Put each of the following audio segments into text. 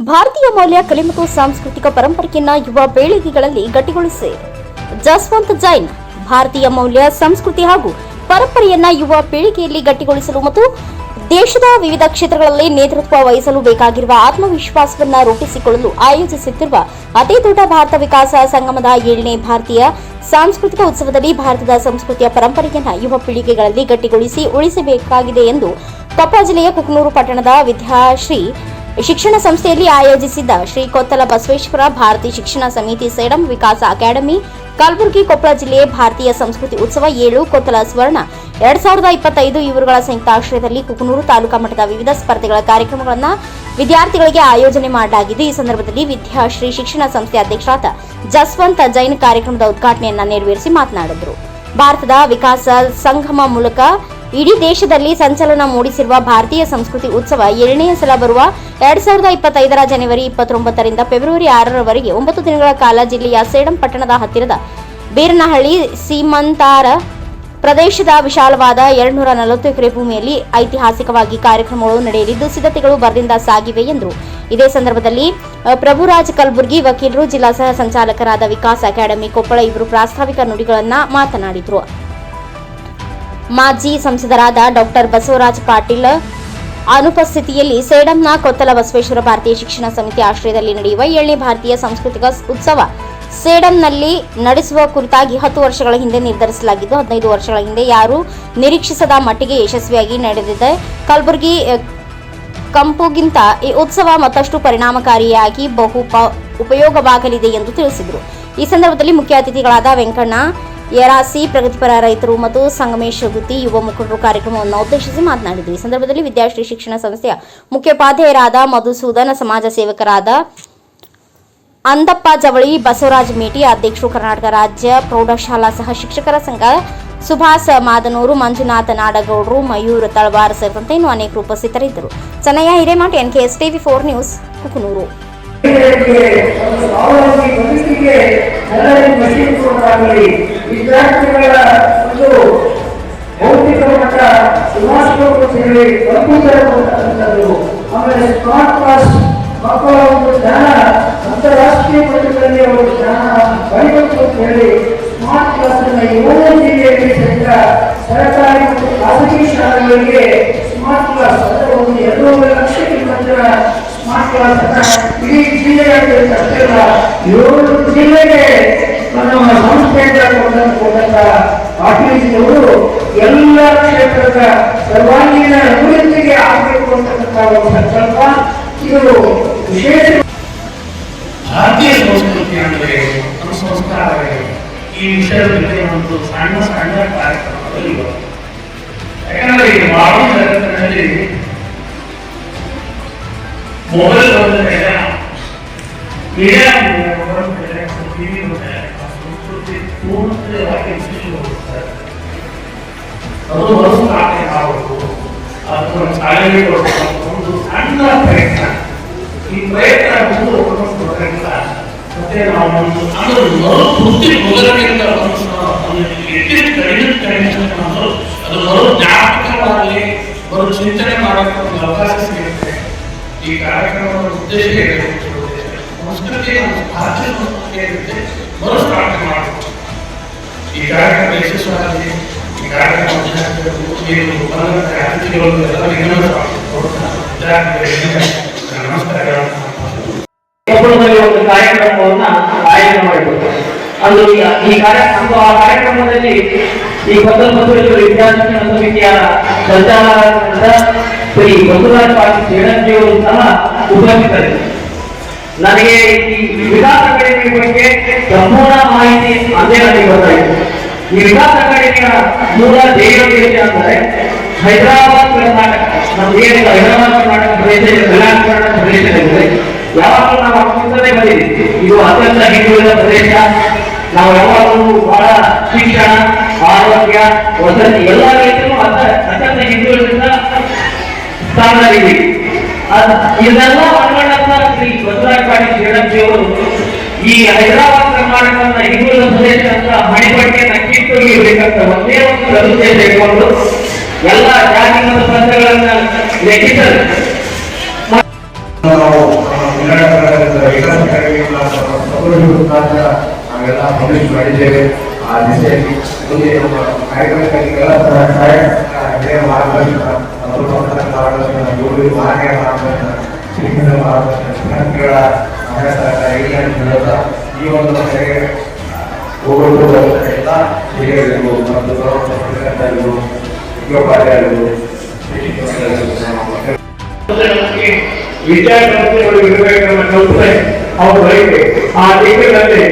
ಭಾರತೀಯ ಮೌಲ್ಯ, ಕಲೆ ಸಾಂಸ್ಕೃತಿಕ ಪರಂಪರೆಯನ್ನ ಯುವ ಪೀಳಿಗೆಗಳಲ್ಲಿ ಗಟ್ಟಿಗೊಳಿಸಿ. ಜಸ್ವಂತ್ ಜೈನ್ ಭಾರತೀಯ ಮೌಲ್ಯ, ಸಂಸ್ಕೃತಿ ಹಾಗೂ ಪರಂಪರೆಯನ್ನ ಯುವ ಪೀಳಿಗೆಯಲ್ಲಿ ಗಟ್ಟಿಗೊಳಿಸಲು ಮತ್ತು ದೇಶದ ವಿವಿಧ ಕ್ಷೇತ್ರಗಳಲ್ಲಿ ನೇತೃತ್ವ ವಹಿಸಲು ಬೇಕಾಗಿರುವ ಆತ್ಮವಿಶ್ವಾಸವನ್ನ ರೂಪಿಸಿಕೊಳ್ಳಲು ಆಯೋಜಿಸುತ್ತಿರುವ ಅತಿ ದೊಡ್ಡ ಭಾರತ ವಿಕಾಸ ಸಂಗಮದ ಏಳನೇ ಭಾರತೀಯ ಸಾಂಸ್ಕೃತಿಕ ಉತ್ಸವದಲ್ಲಿ ಭಾರತದ ಸಂಸ್ಕೃತಿಯ ಪರಂಪರೆಯನ್ನು ಯುವ ಪೀಳಿಗೆಗಳಲ್ಲಿ ಗಟ್ಟಿಗೊಳಿಸಿ ಉಳಿಸಬೇಕಾಗಿದೆ ಎಂದು ಕೊಪ್ಪ ಜಿಲ್ಲೆಯ ಕುಕನೂರು ಪಟ್ಟಣದ ವಿದ್ಯಾಶ್ರೀ ಶಿಕ್ಷಣ ಸಂಸ್ಥೆಯಲ್ಲಿ ಆಯೋಜಿಸಿದ್ದ ಶ್ರೀ ಕೊತ್ತಲ ಬಸವೇಶ್ವರ ಭಾರತಿ ಶಿಕ್ಷಣ ಸಮಿತಿ ಸೇಡಂ ವಿಕಾಸ ಅಕಾಡೆಮಿ, ಕಲಬುರಗಿ ಕೊಪ್ಪಳ ಜಿಲ್ಲೆ ಭಾರತೀಯ ಸಂಸ್ಕೃತಿ ಉತ್ಸವ ಏಳು, ಕೊತ್ತಲ ಸ್ವರ್ಣ. ಎರಡ್ ಸಾವಿರದ ಇಪ್ಪತ್ತೈದು ಇವರುಗಳ ಸಂಯುಕ್ತಾಶ್ರಯದಲ್ಲಿ ಕುಕನೂರು ತಾಲೂಕಾ ಮಟ್ಟದ ವಿವಿಧ ಸ್ಪರ್ಧೆಗಳ ಕಾರ್ಯಕ್ರಮಗಳನ್ನು ವಿದ್ಯಾರ್ಥಿಗಳಿಗೆ ಆಯೋಜನೆ ಮಾಡಲಾಗಿದ್ದು, ಈ ಸಂದರ್ಭದಲ್ಲಿ ವಿದ್ಯಾಶ್ರೀ ಶಿಕ್ಷಣ ಸಂಸ್ಥೆ ಅಧ್ಯಕ್ಷರಾದ ಜಸ್ವಂತ ಜೈನ್ ಕಾರ್ಯಕ್ರಮದ ಉದ್ಘಾಟನೆಯನ್ನು ನೆರವೇರಿಸಿ ಮಾತನಾಡಿದರು. ಭಾರತದ ವಿಕಾಸ ಸಂಗಮ ಮೂಲಕ ಇಡೀ ದೇಶದಲ್ಲಿ ಸಂಚಲನ ಮೂಡಿಸಿರುವ ಭಾರತೀಯ ಸಂಸ್ಕೃತಿ ಉತ್ಸವ ಎರಡನೇ ಸಲ ಬರುವ ಎರಡ್ ಸಾವಿರದ ಇಪ್ಪತ್ತೈದರ ಜನವರಿ ಇಪ್ಪತ್ತೊಂಬತ್ತರಿಂದ ಫೆಬ್ರವರಿ ಆರರವರೆಗೆ ಒಂಬತ್ತು ದಿನಗಳ ಕಾಲ ಜಿಲ್ಲೆಯ ಸೇಡಂ ಪಟ್ಟಣದ ಹತ್ತಿರದ ಬೀರನಹಳ್ಳಿ ಸೀಮಂತಾರ ಪ್ರದೇಶದ ವಿಶಾಲವಾದ ಎರಡ್ನೂರ ನಲವತ್ತು ಎಕರೆ ಭೂಮಿಯಲ್ಲಿ ಐತಿಹಾಸಿಕವಾಗಿ ಕಾರ್ಯಕ್ರಮಗಳು ನಡೆಯಲಿದ್ದು, ಸಿದ್ಧತೆಗಳು ಬರದಿಂದ ಸಾಗಿವೆ ಎಂದರು. ಇದೇ ಸಂದರ್ಭದಲ್ಲಿ ಪ್ರಭುರಾಜ್ ಕಲಬುರ್ಗಿ ವಕೀಲರು, ಜಿಲ್ಲಾ ಸಹ ಸಂಚಾಲಕರಾದ ವಿಕಾಸ್ ಅಕಾಡೆಮಿ ಕೊಪ್ಪಳ ಇವರು ಪ್ರಾಸ್ತಾವಿಕ ನುಡಿಗಳನ್ನು ಮಾತನಾಡಿದರು. ಮಾಜಿ ಸಂಸದರಾದ ಡಾಕ್ಟರ್ ಬಸವರಾಜ ಪಾಟೀಲ್ ಅನುಪಸ್ಥಿತಿಯಲ್ಲಿ ಸೇಡಂನ ಕೊತ್ತಲ ಬಸವೇಶ್ವರ ಭಾರತೀಯ ಶಿಕ್ಷಣ ಸಮಿತಿ ಆಶ್ರಯದಲ್ಲಿ ನಡೆಯುವ ಏಳನೇ ಭಾರತೀಯ ಸಾಂಸ್ಕೃತಿಕ ಉತ್ಸವ ಸೇಡಂನಲ್ಲಿ ನಡೆಸುವ ಕುರಿತಾಗಿ ಹತ್ತು ವರ್ಷಗಳ ಹಿಂದೆ ನಿರ್ಧರಿಸಲಾಗಿದ್ದು, ಹದಿನೈದು ವರ್ಷಗಳ ಹಿಂದೆ ಯಾರೂ ನಿರೀಕ್ಷಿಸದ ಮಟ್ಟಿಗೆ ಯಶಸ್ವಿಯಾಗಿ ನಡೆದಿದೆ. ಕಲಬುರಗಿ ಕಂಪುಗಿಂತ ಈ ಉತ್ಸವ ಮತ್ತಷ್ಟು ಪರಿಣಾಮಕಾರಿಯಾಗಿ ಬಹು ಉಪಯೋಗವಾಗಲಿದೆ ಎಂದು ತಿಳಿಸಿದರು. ಈ ಸಂದರ್ಭದಲ್ಲಿ ಮುಖ್ಯ ಅತಿಥಿಗಳಾದ ವೆಂಕಣ್ಣ ಯರಾಸಿ ಪ್ರಗತಿಪರ ರೈತರು ಮತ್ತು ಸಂಗಮೇಶ್ ಗುತ್ತಿ ಯುವ ಮುಖಂಡರು ಕಾರ್ಯಕ್ರಮವನ್ನು ಉದ್ದೇಶಿಸಿ ಮಾತನಾಡಿದರು. ಈ ಸಂದರ್ಭದಲ್ಲಿ ವಿದ್ಯಾಶ್ರೀ ಶಿಕ್ಷಣ ಸಂಸ್ಥೆಯ ಮುಖ್ಯೋಪಾಧ್ಯಾಯರಾದ ಮಧುಸೂದನ ಸಮಾಜ ಸೇವಕರಾದ ಅಂದಪ್ಪ ಜವಳಿ, ಬಸವರಾಜ್ ಮೇಟಿ, ಅಧ್ಯಕ್ಷರು ಕರ್ನಾಟಕ ರಾಜ್ಯ ಪ್ರೌಢಶಾಲಾ ಸಹ ಶಿಕ್ಷಕರ ಸಂಘ ಸುಭಾಷ್ ಮಾದನೂರು, ಮಂಜುನಾಥ ನಾಡಗೌಡರು, ಮಯೂರ್ ತಳವಾರ್ ಸೇರಿದಂತೆ ಇನ್ನೂ ಅನೇಕರು ಉಪಸ್ಥಿತರಿದ್ದರು. Chennayya Hiremath, NKS TV, four news, Kukanur. ಸ್ವಾವಲಂಬಿ ಬದುಕಿಗೆ ಎಲ್ಲರಿಗೂ ಮಷೀನ್ ಕೊಡೋದಾಗಲಿ ವಿದ್ಯಾರ್ಥಿಗಳ ಒಂದು ಭೌತಿಕ ಮಟ್ಟ ಕಂಪ್ಯೂಟರ್ ಕೊಡ್ತಕ್ಕಂಥದ್ದು ಆಮೇಲೆ ಸ್ಮಾರ್ಟ್ ಕ್ಲಾಸ್ ಮಕ್ಕಳ ಒಂದು ಜ್ಞಾನ ಅಂತಾರಾಷ್ಟ್ರೀಯ ಮಟ್ಟದಲ್ಲಿ ಅವರು ಜ್ಞಾನ ಪಡಿಬೇಕು ಅಂತ ಹೇಳಿ ಸ್ಮಾರ್ಟ್ ಕ್ಲಾಸ್ ಅನ್ನ ಏಳು ಜಿಲ್ಲೆಯಲ್ಲಿ ಸಹಿತ ಸರ್ಕಾರಿ ಮತ್ತು ಶಾಲೆಗಳಿಗೆ ಸ್ಮಾರ್ಟ್ ಕ್ಲಾಸ್ ಅಂದರೆ ಒಂದು ಎರಡೂವರೆ ಲಕ್ಷಕ್ಕಿಂತ ಅನ್ನ ಇಡೀ ಜಿಲ್ಲೆಯಲ್ಲಿ ಅಷ್ಟೇ ಅಲ್ಲ ಏಳು ಜಿಲ್ಲೆಗೆ ನಮ್ಮ ಸಂಸ್ಥೆಯಿಂದ ಕೊಟ್ಟಂತ ಪಾಟೀಲ್ಜಿಯವರು ಎಲ್ಲ ಕ್ಷೇತ್ರದ ಸರ್ವಾಂಗೀಣ ಅಭಿವೃದ್ಧಿಗೆ ಆಗಬೇಕು ಅಂತಕ್ಕಂಥ ಒಂದು ಸಂಕಲ್ಪ ಇದು ವಿಶೇಷ ಭಾರತೀಯ ಸಂಸ್ಕೃತಿ ಅಂದರೆ ನಮ್ಮ ಈ ವಿಷಯದ ಬಗ್ಗೆ ಒಂದು ಸಣ್ಣ ಸಣ್ಣ ಕಾರ್ಯಕ್ರಮದಲ್ಲಿ. ಯಾಕಂದ್ರೆ ಈ ಬಾಳು ಜಗತ್ತಿನಲ್ಲಿ ಮೊಬೈಲ್ ಬಂದರೆ ಮೀಡಿಯಾ ಮೊಬೈಲ್ ಬಂದರೆ ಕೊಡಬೇಕು ಒಂದು ಸಣ್ಣ ಪ್ರಯತ್ನ ಈ ಪ್ರಯತ್ನ ಮುಂದೆ ಹೋಗೋದು ಗೊತ್ತಾಗಿಲ್ಲ ಮತ್ತೆ ನಾವು ಒಂದು ಅದು ಮರು ಬುದ್ಧಿ ಮೊದಲಿನಿಂದ ಕಡಿಮೆ ಅದು ಮರು ಜ್ಞಾಪಕವಾಗಿ ಮರು ಚಿಂತನೆ ಮಾಡೋಕ್ಕೆ ಒಂದು ಅವಕಾಶ ಸಿಗುತ್ತೆ. ಈ ಕಾರ್ಯಕ್ರಮದ ಉದ್ದೇಶ ಸಂಸ್ಕೃತಿಯನ್ನು ಭಾರತೀಯ ಸಂಸ್ಕೃತಿ ಏನಿದೆ ಮರು ಸ್ಥಾಪನೆ ಮಾಡಬೇಕು ಈ ಕಾರ್ಯಕ್ರಮ ಯಶಸ್ವಿಯಾಗಲಿ ಈ ಕಾರ್ಯಕ್ರಮ ಅತಿಥಿಗಳನ್ನು ಎಲ್ಲರಿಗೂ ನಮಸ್ಕಾರಗಳನ್ನು ಒಂದು ಕಾರ್ಯಕ್ರಮವನ್ನ ಆಯೋಜನೆ ಮಾಡಿಕೊಡ್ತಾರೆ. ಅದು ಈ ಈ ಕಾರ್ಯಕ್ರಮ ಆ ಕಾರ್ಯಕ್ರಮದಲ್ಲಿ ಈ ಬಸವೇಶ್ವರ ವಿದ್ಯಾರ್ಥಿ ಸಮಿತಿಯ ಸಂಚಾಲಕರಾದ ಶ್ರೀ ಮಧುರಾಜ್ ಪಾಟೀಲ್ ಸೇಡಂಜಿಯವರು ಸಹ ಉಪಸ್ಥಿತರಿದ್ದರು. ನನಗೆ ಈ ವಿಕಾಸ ಅಕಾಡೆಮಿ ಬಗ್ಗೆ ಸಂಪೂರ್ಣ ಮಾಹಿತಿ ಅಂದೇ ನನಗೆ ಗೊತ್ತಾಯಿತು ಈ ವಿಕಾಸ ಅಕಾಡೆಮಿಯ ಮೂಲ ಧ್ಯೇಯ ಉದ್ದೇಶ ಅಂದರೆ ಹೈದರಾಬಾದ್ ಕರ್ನಾಟಕ ನಮ್ಮ ದೇಶದ ಹೈದರಾಬಾದ್ ಕರ್ನಾಟಕ ಪ್ರದೇಶ ಇದೆ, ಕಲ್ಯಾಣ ಕರ್ನಾಟಕ ಪ್ರದೇಶದಲ್ಲಿದೆ ಯಾವಾಗಲೂ ನಾವು ಚಿಂತನೆ ಬಂದಿದ್ದೀವಿ. ಇದು ಅತ್ಯಂತ ಹಿಂದುಳಿದ ಪ್ರದೇಶ. ನಾವು ಯಾವಾಗಲೂ ಬಹಳ ಶಿಕ್ಷಣ ಆರೋಗ್ಯ ವಸತಿ ಎಲ್ಲ ರೀತಿಯೂ ಸ್ಥಾನದಲ್ಲಿದ್ದೀವಿ ಅದ್- ಇದೆಲ್ಲ ಮನಗಂಡಂತ ಶ್ರೀ ಬಸವರಾಜ ಶ್ರೀರಂಜಿಯವರು ಶ್ರೀರಂಜಿ ಈ ಹೈದರಾಬಾದ್ ಕರ್ನಾಟಕದ ಹಿಂದುಳಿದ ಪ್ರದೇಶ ಅಂತ ಮಣಿಪಟ್ಟಿಯನ್ನ ಕಿತ್ತು ಇರಬೇಕಂತ ಒಂದೇ ಒಂದು ವ್ಯವಸ್ಥೆ ತೆಗೆದುಕೊಂಡು ಎಲ್ಲ ಜಾತಿ ಮತ್ತು ಲೆಕ್ಕಿಸಲು. ಮಾಡಿದ್ದೇವೆ. ಆ ದಿಸೆಯಲ್ಲಿ ಮುಂದೆ ನಮ್ಮ ಕಾರ್ಯಕ್ರಮಗಳಿಗೆಲ್ಲ ಸಹಾಯ ಮಾರ್ಗದರ್ಶನ ವಿದ್ಯಾರ್ಥಿಗಳ ಇಲ್ಲ ಅಂತ ಹೇಳ್ತಾ ಈ ಒಂದು ಸಭೆಗೆ ಹೋಗೋದು ಎಲ್ಲ ಹಿರಿಯರಿಗೂ ಮತ್ತು ಗೌರವ ಉದ್ಯೋಗಾಧಿಕಾರಿಗಳು ನಮಗೆ ವಿದ್ಯಾಸಂಸ್ಥೆಗಳು ಇರಬೇಕನ್ನ ಕಲ್ಪನೆ ಅವರು ಆ ದಿಕ್ಕಿನಲ್ಲಿ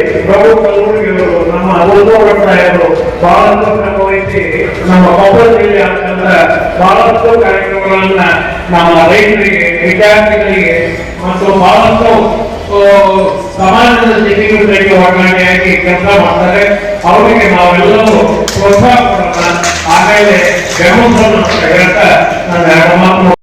ಕಲ್ಲೂರಿಯವರು ನಮ್ಮ ಅನುಭವ ಸಾಹೇಬರು ಬಹಳಷ್ಟು ಶ್ರಮ ವಹಿಸಿ ನಮ್ಮ ಕೊಪ್ಪಳ ಜಿಲ್ಲೆಯಾದ್ಯಂತ ಬಹಳಷ್ಟು ಕಾರ್ಯಕ್ರಮಗಳನ್ನ ನಮ್ಮ ರೈತರಿಗೆ, ವಿದ್ಯಾರ್ಥಿಗಳಿಗೆ ಮತ್ತು ಬಹಳಷ್ಟು ಸಮಾಜದ ಸ್ಥಿತಿಗತಿಗಳಿಗೆ ಹೊರಗಡೆಯಾಗಿ ಕೆಲಸ ಮಾಡ್ತಾರೆ. ಅವರಿಗೆ ನಾವೆಲ್ಲರೂ ಪ್ರೋತ್ಸಾಹ ಕೊಡೋಣ. ಆಮೇಲೆ ಬೆಂಬಲವನ್ನು ಹೇಳ್ತಾ ನನ್ನ ಮಾತು